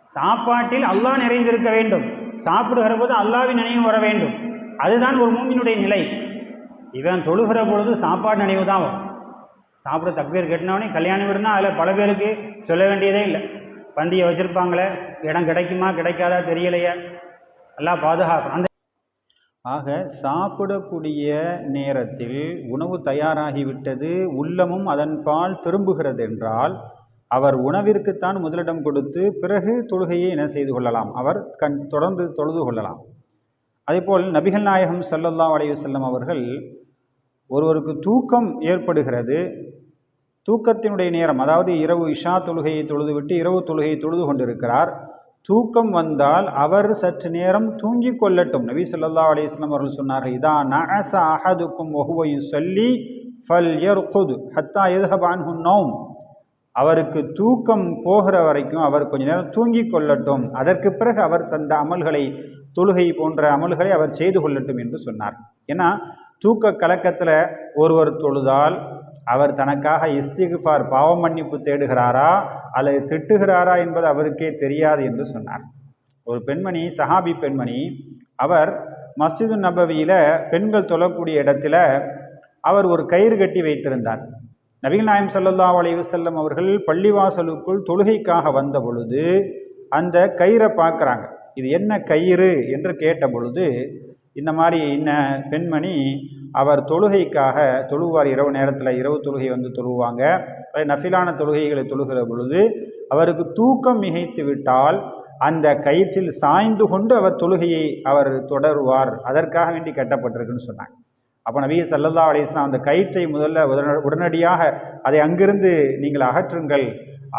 சாப்பாட்டில் அல்லாஹ் நிறைந்திருக்க வேண்டும். சாப்பிடுகிற போது அல்லாவின் நினைவு வர வேண்டும். அதுதான் ஒரு மூமினுடைய நிலை. இவன் தொழுகிற பொழுது சாப்பாடு நினைவு தான் வரும். சாப்பிட தக்பீர் கட்டினவொடனே கல்யாணம் வீடுனா அதில் பல பேருக்கு சொல்ல வேண்டியதே இல்லை. பந்தியை வச்சுருப்பாங்களே இடம் கிடைக்குமா கிடைக்காதா தெரியலையே. எல்லாம் பாதுகாப்பு அந்த ஆக சாப்பிடக்கூடிய நேரத்தில் உணவு தயாராகிவிட்டது உள்ளமும் அதன் பால் திரும்புகிறது என்றால் அவர் உணவிற்குத்தான் முதலிடம் கொடுத்து பிறகு தொழுகையை என்ன செய்து கொள்ளலாம்? அவர் கண் தொடர்ந்து தொழுது கொள்ளலாம். அதேபோல் நபிகள் நாயகம் சல்லல்லா அலையுசல்லம் அவர்கள் ஒருவருக்கு தூக்கம் ஏற்படுகிறது தூக்கத்தினுடைய நேரம் அதாவது இரவு இஷா தொழுகையை தொழுதுவிட்டு இரவு தொழுகையை தொழுது கொண்டிருக்கிறார். தூக்கம் வந்தால் அவர் சற்று நேரம் தூங்கிக் கொள்ளட்டும். நபி சொல்லா அலையம் அவர்கள் சொன்னார்கள் இதான் நஅச அஹதுக்கும் ஒஹுவையும் சொல்லி ஃபல் யர்குது ஹத்தா எதுஹபான் நோம் அவருக்கு தூக்கம் போகிற வரைக்கும் அவர் கொஞ்ச நேரம் தூங்கிக் கொள்ளட்டும். அதற்கு பிறகு அவர் தந்த அமல்களை தொழுகை போன்ற அமல்களை அவர் செய்து கொள்ளட்டும் என்று சொன்னார். ஏன்னா தூக்க கலக்கத்தில் ஒருவர் தொழுதால் அவர் தனக்காக இஸ்திகுஃபார் பாவ மன்னிப்பு தேடுகிறாரா அல்லது திட்டுகிறாரா என்பது அவருக்கே தெரியாது என்று சொன்னார். ஒரு பெண்மணி சஹாபி பெண்மணி அவர் மஸ்ஜிது நபவியில் பெண்கள் தொழக்கூடிய இடத்துல அவர் ஒரு கயிறு கட்டி வைத்திருந்தார். நபிகள் நாயம் சல்லா அலையுசல்லம் அவர்கள் பள்ளிவாசலுக்குள் தொழுகைக்காக வந்த பொழுது அந்த கயிறை பார்க்குறாங்க. இது என்ன கயிறு என்று கேட்ட பொழுது இந்த மாதிரி இன்ன பெண்மணி அவர் தொழுகைக்காக தொழுவார் இரவு நேரத்தில் இரவு தொழுகை வந்து தொழுவாங்க. நஃபிலான தொழுகைகளை தொழுகிற பொழுது அவருக்கு தூக்கம் மிகைத்து விட்டால் அந்த கயிற்றில் சாய்ந்து கொண்டு அவர் தொழுகையை அவர் தொடருவார். அதற்காக வேண்டி கட்டப்பட்டிருக்குன்னு சொன்னாங்க. அப்போ நபிய சல்லல்லா அலிஸ்லாம் அந்த கயிற்றை முதல்ல உடன உடனடியாக அதை அங்கிருந்து நீங்கள் அகற்றுங்கள்.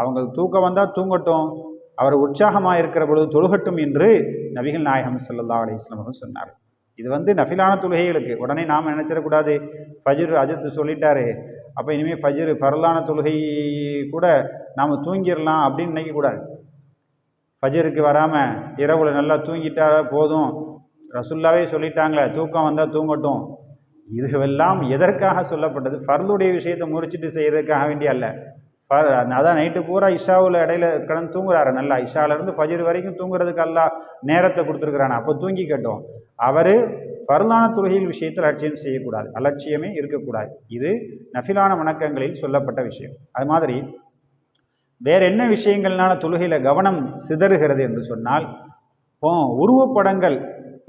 அவங்களுக்கு தூக்கம் வந்தால் தூங்கட்டும். அவர் உற்சாகமாக இருக்கிற பொழுது தொழுகட்டும் என்று நபிகள் நாயகம் சல்லல்லா அலிஸ்லாம் சொன்னார் இது வந்து நஃபிலான தொழுகைகளுக்கு. உடனே நாம் நினச்சிடக்கூடாது. ஃபஜ்ர் அஜித் சொல்லிட்டாரு. அப்போ இனிமேல் ஃபஜ்ரு ஃபரலான தொழுகை கூட நாம் தூங்கிடலாம் அப்படின்னு நினைக்கக்கூடாது ஃபஜருக்கு வராமல் இரவில் நல்லா தூங்கிட்டா போதும். ரசுல்லாவே சொல்லிட்டாங்களே தூக்கம் வந்தால் தூங்கட்டும். இதுவெல்லாம் எதற்காக சொல்லப்பட்டது? ஃபர்லுடைய விஷயத்தை முறிச்சிட்டு செய்கிறதுக்காக வேண்டிய அல்ல. ஃபர் அதான் நைட்டு பூரா இஷாவில் இடையில கடந்து தூங்குறாரு. நல்லா இஷாவிலேருந்து ஃபஜர் வரைக்கும் தூங்குறதுக்கு அல்லா நேரத்தை கொடுத்துருக்குறானே. அப்போ தூங்கிக்கட்டும். அவர் பரலான தொழுகையில் விஷயத்தில் அலட்சியம் செய்யக்கூடாது. அலட்சியமே இருக்கக்கூடாது. இது நஃபிலான வணக்கங்களில் சொல்லப்பட்ட விஷயம். அது மாதிரி வேற என்ன விஷயங்கள்னால தொழுகையில் கவனம் சிதறுகிறது என்று சொன்னால் இப்போ உருவப்படங்கள்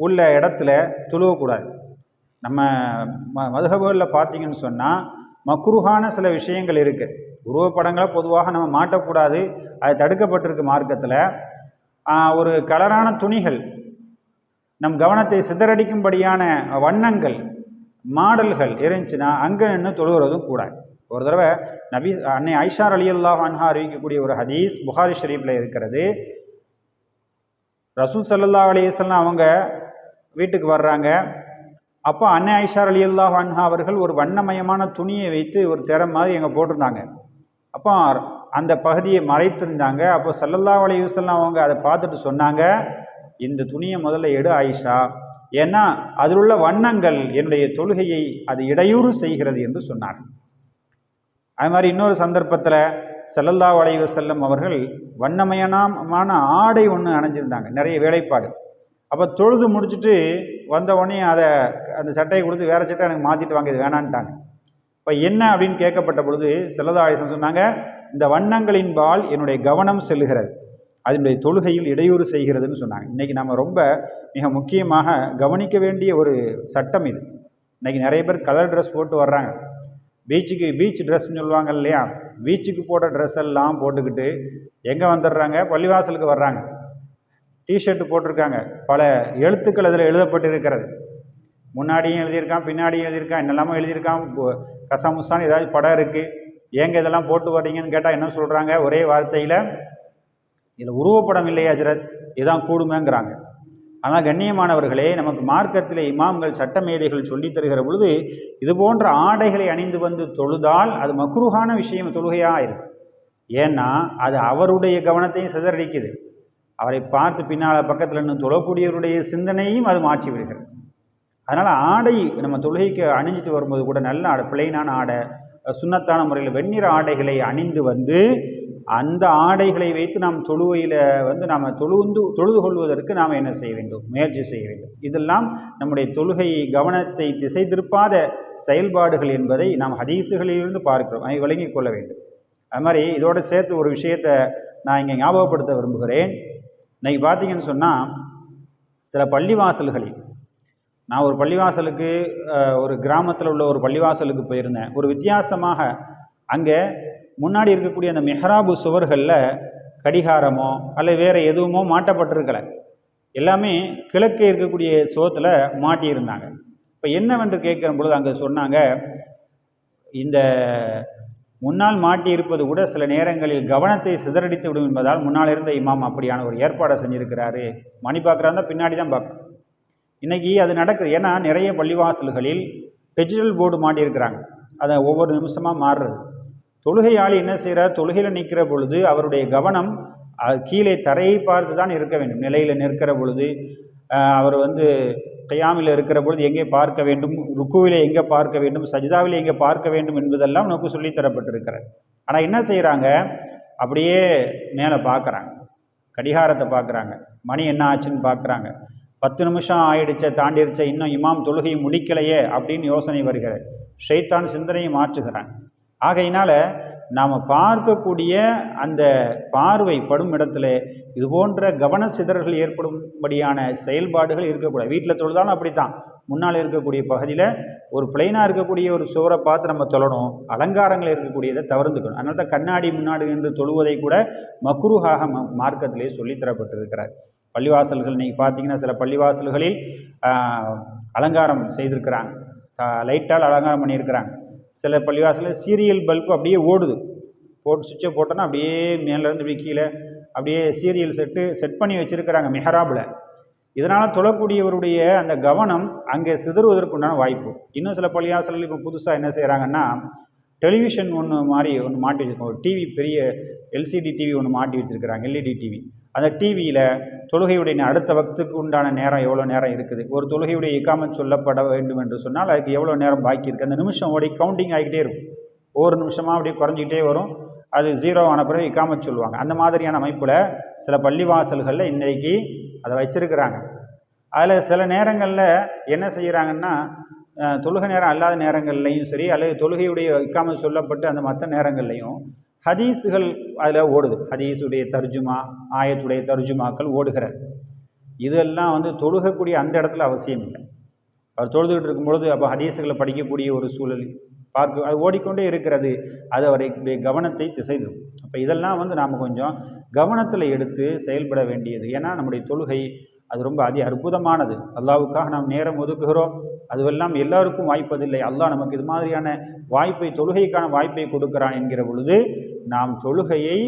உள்ள இடத்துல தொழுவக்கூடாது நம்ம ம மதுகபுகளில் பார்த்தீங்கன்னு சொன்னால் மக்ருஹான சில விஷயங்கள் இருக்குது உருவப்படங்களை பொதுவாக நம்ம மாட்டக்கூடாது. அது தடுக்கப்பட்டிருக்கு மார்க்கத்தில். ஒரு கலரான துணிகள் நம் கவனத்தை சிதறடிக்கும்படியான வண்ணங்கள் மாடல்கள் இருந்துச்சுன்னா அங்கே நின்று தொழுகிறதும் கூட. ஒரு தடவை நபி அன்னை ஐஷார் அலி அல்லாஹ் அன்ஹா அறிவிக்கக்கூடிய ஒரு ஹதீஸ் புகாரி ஷரீஃபில் இருக்கிறது. ரசூல் சல்லா அலிஸ்லாம் அவங்க வீட்டுக்கு வர்றாங்க. அப்போ அன்னை ஐஷார் அலி அல்லாஹ் அன்ஹா அவர்கள் ஒரு வண்ணமயமான துணியை வைத்து ஒரு திறம் மாதிரி எங்கே போட்டிருந்தாங்க. அப்போ அந்த பகுதியை மறைத்திருந்தாங்க. அப்போ சல்லல்லா அலையுசல்லாம் அவங்க அதை பார்த்துட்டு சொன்னாங்க. இந்த துணியை முதல்ல எடு ஆயிஷா. ஏன்னா அதில் உள்ள வண்ணங்கள் என்னுடைய தொழுகையை அது இடையூறு செய்கிறது என்று சொன்னார். அது மாதிரி இன்னொரு சந்தர்ப்பத்தில் செல்லல்லா வளைவு செல்லும் அவர்கள் வண்ணமயனமான ஆடை ஒன்று அணைஞ்சிருந்தாங்க நிறைய வேலைப்பாடு. அப்போ தொழுது முடிச்சுட்டு வந்த உடனே அதை அந்த சட்டையை கொடுத்து வேறு சட்டை எனக்கு மாற்றிட்டு வாங்க இது வேணான்ட்டாங்க. இப்போ என்ன அப்படின்னு கேட்கப்பட்ட பொழுது செல்லதா ஆயுசன் சொன்னாங்க இந்த வண்ணங்களின்பால் என்னுடைய கவனம் செல்லுகிறது. அதனுடைய தொழுகையில் இடையூறு செய்கிறதுன்னு சொன்னாங்க. இன்றைக்கி நம்ம ரொம்ப மிக முக்கியமாக கவனிக்க வேண்டிய ஒரு சட்டம் இது. இன்றைக்கி நிறைய பேர் கலர் ட்ரெஸ் போட்டு வர்றாங்க. பீச்சுக்கு பீச் ட்ரெஸ்ன்னு சொல்லுவாங்க இல்லையா? பீச்சுக்கு போட்ட ட்ரெஸ் எல்லாம் போட்டுக்கிட்டு எங்கே வந்துடுறாங்க? பள்ளிவாசலுக்கு வர்றாங்க. டிஷர்ட்டு போட்டிருக்காங்க. பல எழுத்துக்கள் அதில் எழுதப்பட்டிருக்கிறது. முன்னாடியும் எழுதியிருக்கான் பின்னாடியும் எழுதியிருக்கான் என்னெல்லாமோ எழுதியிருக்கான். கசாமுசான்னு ஏதாவது படம் இருக்குது ஏங்க இதெல்லாம் போட்டு வர்றீங்கன்னு கேட்டால் என்ன சொல்கிறாங்க ஒரே வார்த்தையில் இதில் உருவப்படம் இல்லையா ஹஜரத். இதுதான் கூடுமேங்கிறாங்க. ஆனால் கண்ணியமானவர்களே நமக்கு மார்க்கத்தில் இமாம்கள் சட்டமேதைகள் சொல்லித் தருகிற பொழுது இது போன்ற ஆடைகளை அணிந்து வந்து தொழுதால் அது மக்ருஹான விஷயம் தொழுகையாக இருக்கும். ஏன்னா அது அவருடைய கவனத்தையும் சிதறடிக்குது. அவரை பார்த்து பின்னால் பக்கத்தில் இன்னும் தொழக்கூடியவருடைய சிந்தனையும் அது மாற்றி விடுகிறது. அதனால் ஆடை நம்ம தொழுகைக்கு அணிஞ்சிட்டு வரும்போது கூட நல்ல ஆடை பிளைனான ஆடை சுண்ணத்தான முறையில் வெண்ணிற ஆடைகளை அணிந்து வந்து அந்த ஆடைகளை வைத்து நாம் தொழுவையில் வந்து நாம் தொழுந்து தொழுது கொள்வதற்கு நாம் என்ன செய்ய வேண்டும்? முயற்சி செய்ய வேண்டும். இதெல்லாம் நம்முடைய தொழுகை கவனத்தை திசை திருப்பாத செயல்பாடுகள் என்பதை நாம் ஹதீஸுகளிலிருந்து பார்க்கிறோம். அதை விளங்கிக் கொள்ள வேண்டும். அது மாதிரி இதோடு சேர்த்து ஒரு விஷயத்தை நான் இங்கே ஞாபகப்படுத்த விரும்புகிறேன். இன்னைக்கு பார்த்தீங்கன்னு சொன்னால் சில பள்ளிவாசல்களில் நான் ஒரு பள்ளிவாசலுக்கு ஒரு கிராமத்தில் உள்ள ஒரு பள்ளிவாசலுக்கு போயிருந்தேன். ஒரு வித்தியாசமாக அங்கே முன்னாடி இருக்கக்கூடிய அந்த மெஹராபு சுவர்களில் கடிகாரமோ அல்லது வேறு எதுவுமோ மாட்டப்பட்டிருக்கல. எல்லாமே கிழக்கே இருக்கக்கூடிய சுவத்தில் மாட்டியிருந்தாங்க. இப்போ என்னவென்று கேட்குற பொழுது அங்கே சொன்னாங்க இந்த முன்னால் மாட்டி இருப்பது கூட சில நேரங்களில் கவனத்தை சிதறடித்து விடும் என்பதால் முன்னால் இருந்த இமாம் அப்படியான ஒரு ஏற்பாடை செஞ்சிருக்கிறாரு. மணி பார்க்குறாருந்தா பின்னாடி தான் பார்க்கணும் இன்றைக்கி அது நடக்குது. ஏன்னா நிறைய பள்ளிவாசல்களில் டிஜிட்டல் போர்டு மாட்டியிருக்கிறாங்க. அதை ஒவ்வொரு நிமிஷமாக மாறுறது. தொழுகையாளி என்ன செய்கிறார் தொழுகையில் நிற்கிற பொழுது அவருடைய கவனம் கீழே தரையை பார்த்து தான் இருக்க வேண்டும். நிலையில் நிற்கிற பொழுது அவர் வந்து கையாமில் இருக்கிற பொழுது எங்கே பார்க்க வேண்டும்? ருக்குவிலே எங்கே பார்க்க வேண்டும்? சஜிதாவிலே எங்கே பார்க்க வேண்டும் என்பதெல்லாம் நமக்கு சொல்லித்தரப்பட்டிருக்கிறது ஆனால் என்ன செய்கிறாங்க அப்படியே மேலே பார்க்குறாங்க. கடிகாரத்தை பார்க்குறாங்க. மணி என்ன ஆச்சுன்னு பார்க்குறாங்க. பத்து நிமிஷம் ஆயிடுச்சே தாண்டிடுச்ச இன்னும் இமாம் தொழுகையை முடிக்கலையே அப்படின்னு யோசனை வருகிறது. ஷைத்தான் சிந்தனையை மாற்றுகிறான். ஆகையினால நாம் பார்க்கக்கூடிய அந்த பார்வை படும் இடத்துல இது போன்ற கவன சிதறல்கள் ஏற்படும்படியான செயல்பாடுகள் இருக்கக்கூடாது. வீட்டில் தொழுதாலும் அப்படித்தான். முன்னால் இருக்கக்கூடிய பகுதியில் ஒரு பிளைனாக இருக்கக்கூடிய ஒரு சுவரை பார்த்து நம்ம தொழணும். அலங்காரங்கள் இருக்கக்கூடியதை தவிர்த்துக்கணும் அதனால தான் கண்ணாடி முன்னாடி என்று தொழுவதை கூட மக்ருஹாக ம மார்க்கத்திலே சொல்லித்தரப்பட்டிருக்கிறார். பள்ளிவாசல்கள் நீங்கள் பார்த்தீங்கன்னா சில பள்ளிவாசல்களில் அலங்காரம் செய்திருக்கிறாங்க. லைட்டால் அலங்காரம் பண்ணியிருக்கிறாங்க. சில பள்ளிவாசலில் சீரியல் பல்பு அப்படியே ஓடுது. போட்டு சுவிட்சை போட்டோன்னா அப்படியே மேலேருந்து இப்படி கீழே அப்படியே சீரியல் செட்டு செட் பண்ணி வச்சுருக்கிறாங்க மெஹராபில். இதனால் தொழக்கூடியவருடைய அந்த கவனம் அங்கே சிதறுவதற்குண்டான வாய்ப்பு. இன்னும் சில பள்ளிவாசல்கள் இப்போ புதுசாக என்ன செய்கிறாங்கன்னா டெலிவிஷன் ஒன்று மாதிரி ஒன்று மாட்டி வச்சுருக்கோம் டிவி பெரிய எல்சிடி டிவி ஒன்று மாட்டி வச்சுருக்கிறாங்க எல்இடி டிவி அந்த டிவியில் தொழுகையுடைய அடுத்த வக்துக்கு உண்டான நேரம் எவ்வளோ நேரம் இருக்குது? ஒரு தொழுகையுடைய இக்காமத் சொல்லப்பட வேண்டும் என்று சொன்னால் அதுக்கு எவ்வளோ நேரம் பாக்கி இருக்குது அந்த நிமிஷம் ஓடி கவுண்டிங் ஆகிக்கிட்டே இருக்கும். ஒவ்வொரு நிமிஷமாக அப்படியே குறைஞ்சிக்கிட்டே வரும். அது ஜீரோ ஆன பிறகு இக்காமத் சொல்லுவாங்க. அந்த மாதிரியான அமைப்பில் சில பள்ளிவாசல்களில் இன்றைக்கி அதை வச்சுருக்கிறாங்க. அதில் சில நேரங்களில் என்ன செய்கிறாங்கன்னா தொழுகை நேரம் அல்லாத நேரங்கள்லையும் சரி அல்லது தொழுகையுடைய இக்காமல் சொல்லப்பட்டு அந்த மற்ற நேரங்கள்லையும் ஹதீஸுகள் அதில் ஓடுது. ஹதீஸுடைய தர்ஜுமா ஆயத்துடைய தர்ஜுமாக்கள் ஓடுகிறது இதெல்லாம் வந்து தொழுகக்கூடிய அந்த இடத்துல அவசியம் இல்லை. அவர் தொழுதுகிட்டு இருக்கும்பொழுது அப்போ ஹதீஸுகளை படிக்கக்கூடிய ஒரு சூழல் பார்க்க அது ஓடிக்கொண்டே இருக்கிறது. அது அவருடைய கவனத்தை திசைதும் அப்போ இதெல்லாம் வந்து நாம் கொஞ்சம் கவனத்தில் எடுத்து செயல்பட வேண்டியது. ஏன்னா நம்முடைய தொழுகை அது ரொம்ப அதி அற்புதமானது. அல்லாவுக்காக நாம் நேரம் ஒதுக்குகிறோம். அதுவெல்லாம் எல்லாருக்கும் வாய்ப்பதில்லை. அல்லாஹ் நமக்கு இது மாதிரியான வாய்ப்பை தொழுகைக்கான வாய்ப்பை கொடுக்கிறான் என்கிற பொழுது நாம் தொழுகையை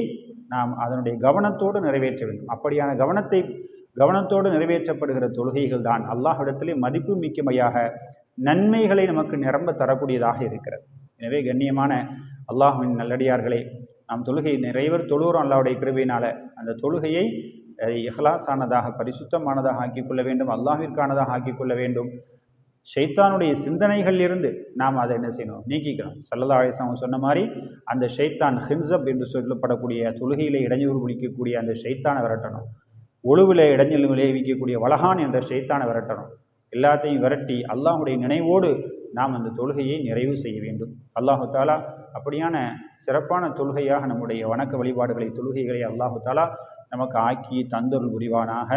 நாம் அதனுடைய கவனத்தோடு நிறைவேற்ற வேண்டும். அப்படியான கவனத்தை கவனத்தோடு நிறைவேற்றப்படுகிற தொழுகைகள் தான் அல்லாஹிடத்திலே மதிப்பு மிக்கமையாக நன்மைகளை நமக்கு நிரம்ப தரக்கூடியதாக இருக்கிறது. எனவே கண்ணியமான அல்லாஹ்வின் நல்லடியார்களே நாம் தொழுகை நிறைவர் தொழுகிறோம் அல்லாவுடைய கிருபையினால. அந்த தொழுகையை இஹ்லாஸானதாக பரிசுத்தமானதாக ஆக்கிக் கொள்ள வேண்டும் அல்லாஹிற்கானதாக ஆக்கிக் கொள்ள வேண்டும். ஷைத்தானுடைய சிந்தனைகள் இருந்து நாம் அதை என்ன செய்யணும்? நீக்கிக்கணும் சல்லல்லா அலிஸ்லாம் சொன்ன மாதிரி அந்த ஷைத்தான் ஹின்சப் என்று சொல்லப்படக்கூடிய தொழுகையிலே இடைஞ்சூறு பிடிக்கக்கூடிய அந்த ஷைத்தானை விரட்டணும். ஒழுவில் இடைஞ்சல் விளைவிக்கக்கூடிய வலகான் என்ற ஷைத்தானை விரட்டணும். எல்லாத்தையும் விரட்டி அல்லாஹுடைய நினைவோடு நாம் அந்த தொழுகையை நிறைவு செய்ய வேண்டும். அல்லாஹு தாலா அப்படியான சிறப்பான தொழுகையாக நம்முடைய வணக்க வழிபாடுகளை தொழுகைகளை அல்லாஹு தாலா நமக்கு ஆக்கி தந்தொருள் புரிவானாக.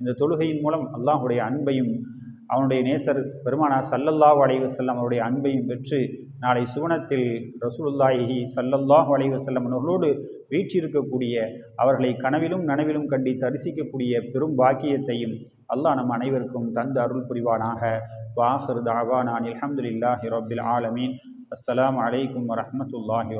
இந்த தொழுகையின் மூலம் அல்லாஹுடைய அன்பையும் அவனுடைய நேசர் பெருமானா சல்லல்லாஹ் வளைவு செல்லம் அவருடைய அன்பையும் பெற்று நாளை சுவனத்தில் ரசூலுல்லாஹி சல்லல்லாஹ் வளைவு செல்லம் அவர்களோடு வீற்றிருக்கக்கூடிய அவர்களை கனவிலும் நனவிலும் கண்டி தரிசிக்கக்கூடிய பெரும் பாக்கியத்தையும் அல்லாஹ் நம் அனைவருக்கும் தந்து அருள் புரிவானாக. வாஹர் தாவானான் அல்ஹம்துலில்லாஹி ரபில் ஆலமீன். அஸ்லாம் அலைக்கும் வரமத்துல்லாஹி